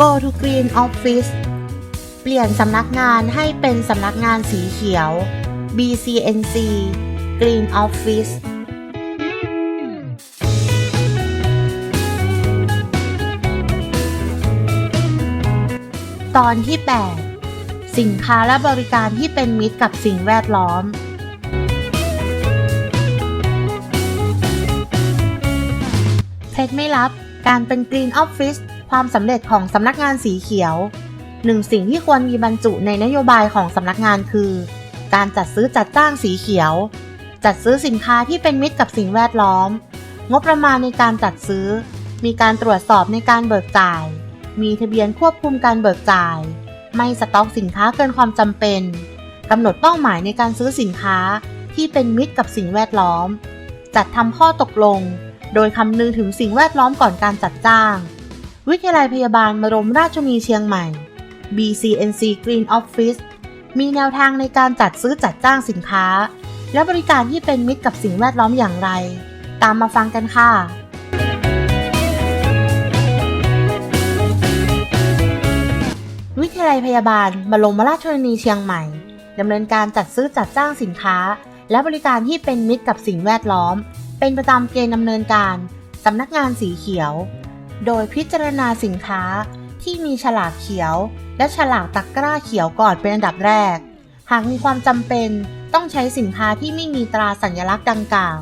Go to Green Office เปลี่ยนสำนักงานให้เป็นสำนักงานสีเขียว BCNC Green Office ตอนที่ 8 สินค้าและบริการที่เป็นมิตรกับสิ่งแวดล้อมเคล็ดไม่ลับการเป็น Green Office ความสำเร็จของสำนักงานสีเขียวหนึ่งสิ่งที่ควรมีบรรจุในนโยบายของสำนักงานคือ การจัดซื้อจัดจ้างสีเขียว จัดซื้อสินค้าที่เป็นมิตรกับสิ่งแวดล้อม งบประมาณในการจัดซื้อ มีการตรวจสอบในการเบิกจ่าย มีทะเบียนควบคุมการเบิกจ่าย ไม่สต็อกสินค้าเกินความจำเป็นกำหนดเป้าหมายในการซื้อสินค้าที่เป็นมิตรกับสิ่งแวดล้อม จัดทำข้อตกลง โดยคำนึงถึงสิ่งแวดล้อมก่อนการจัดจ้าง วิทยาลัยพยาบาลบรมราชชนีเชียงใหม่ BCNC Green Office มีแนวทางในการจัดซื้อจัดจ้างสินค้า และบริการที่เป็นมิตรกับสิ่งแวดล้อมอย่างไร ตามมาฟังกันค่ะวิทยาลัยพยาบาลบรมราชชนนีเชียงใหม่ดำเนินการจัดซื้อจัดจ้างสินค้า และบริการที่เป็นมิตรกับสิ่งแวดล้อม เป็นประจำเกณฑ์ดำเนินการสำนักงานสีเขียว โดยพิจารณาสินค้าที่มีฉลากเขียว และฉลากตะกร้าเขียวก่อนเป็นอันดับแรก หากมีความจำเป็นต้องใช้สินค้าที่ไม่มีตราสัญลักษณ์ดังกล่าว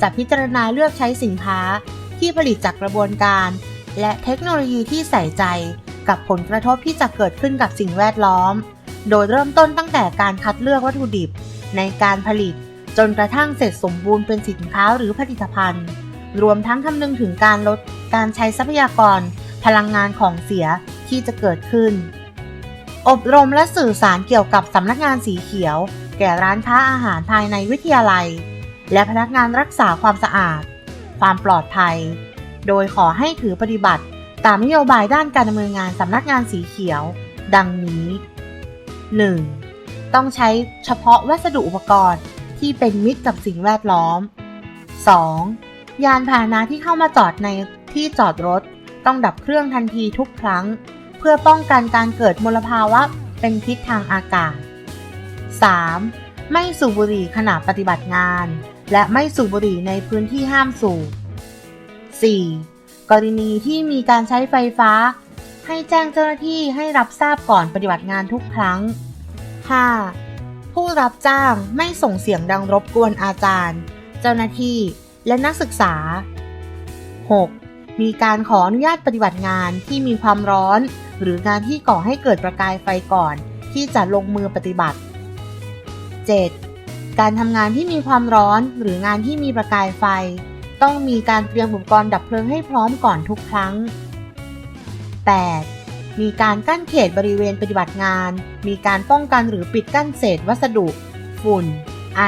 จะพิจารณาเลือกใช้สินค้าที่ผลิตจากกระบวนการ และเทคโนโลยีที่ใส่ใจกับผลกระทบที่จะเกิดขึ้นกับสิ่งแวดล้อม โดยเริ่มต้นตั้งแต่การคัดเลือกวัตถุดิบในการผลิต จนกระทั่งเสร็จสมบูรณ์เป็นสินค้าหรือผลิตภัณฑ์ รวมทั้งคำนึงถึงการลดการใช้ทรัพยากร พลังงานของเสียที่จะเกิดขึ้น อบรมและสื่อสารเกี่ยวกับสำนักงานสีเขียว แก่ร้านค้าอาหารภายในวิทยาลัย และพนักงานรักษาความสะอาด ความปลอดภัย โดยขอให้ถือปฏิบัติ ตามนโยบายด้านการดำเนินงานสำนักงานสีเขียว ดังนี้ 1. ต้องใช้เฉพาะวัสดุอุปกรณ์ที่เป็นมิตรกับสิ่งแวดล้อม 2. ยานพาหนะที่เข้ามาจอดในที่จอดรถ ต้องดับเครื่องทันทีทุกครั้ง เพื่อป้องกันการเกิดมลภาวะเป็นพิษทางอากาศ 3. ไม่สูบบุหรี่ขณะปฏิบัติงาน และไม่สูบบุหรี่ในพื้นที่ห้ามสูบ 4. กรณีที่มีการใช้ไฟฟ้า ให้แจ้งเจ้าหน้าที่ให้รับทราบก่อนปฏิบัติงานทุกครั้ง 5. ผู้รับจ้างไม่ส่งเสียงดังรบกวนอาจารย์ เจ้าหน้าที่ และนักศึกษา 6. มีการขออนุญาตปฏิบัติงานที่มีความร้อน หรืองานที่ก่อให้เกิดประกายไฟก่อน ที่จะลงมือปฏิบัติ 7. การทำงานที่มีความร้อนหรืองานที่มีประกายไฟ ต้องมีการเตรียมอุปกรณ์ดับเพลิงให้พร้อมก่อนทุกครั้ง 8. มีการกั้นเขตบริเวณปฏิบัติงาน มีการป้องกันหรือปิดกั้นเศษวัสดุ ฝุ่น ไอ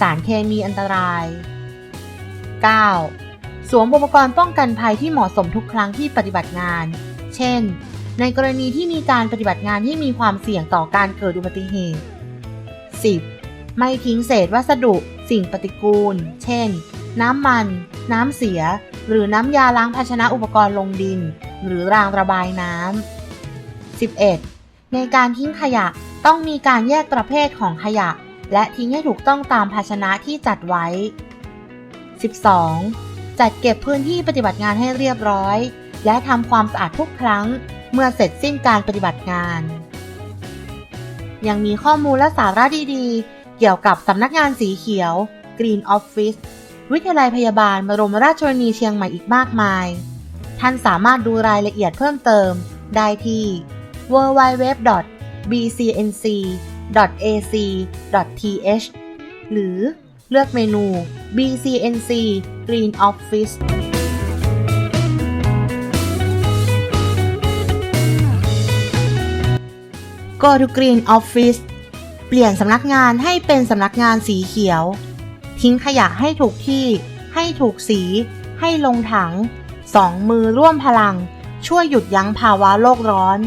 สารเคมีอันตราย 9. สวมอุปกรณ์ป้องกันภัยที่เหมาะสมทุกครั้งที่ปฏิบัติงาน เช่น ในกรณีที่มีการปฏิบัติงานที่มีความเสี่ยงต่อการเกิดอุบัติเหตุ 10. ไม่ทิ้งเศษวัสดุ สิ่งปฏิกูล เช่น น้ำมัน น้ำเสีย หรือน้ำยาล้างภาชนะอุปกรณ์ลงดิน หรือรางระบายน้ำ 11. ในการทิ้งขยะต้องมีการแยกประเภทของขยะ และทิ้งให้ถูกต้องตามภาชนะที่จัดไว้ 12. จัดเก็บพื้นที่ปฏิบัติงานให้เรียบร้อย และทำความสะอาดทุกครั้งเมื่อเสร็จสิ้นการปฏิบัติงาน ยังมีข้อมูลและสาระดีๆ เกี่ยวกับสำนักงานสีเขียว Green Office วิทยาลัยพยาบาลบรมราชชนนีเชียงใหม่อีกมากมาย ท่านสามารถดูรายละเอียดเพิ่มเติมได้ที่ www.bcnc.ac.th หรือ เลือกเมนู BCNC Green Office Go to Green Office เปลี่ยนสำนักงานให้เป็นสำนักงานสีเขียว ทิ้งขยะให้ถูกที่ ให้ถูกสี ให้ลงถัง สองมือร่วมพลัง ช่วยหยุดยั้งภาวะโลกร้อน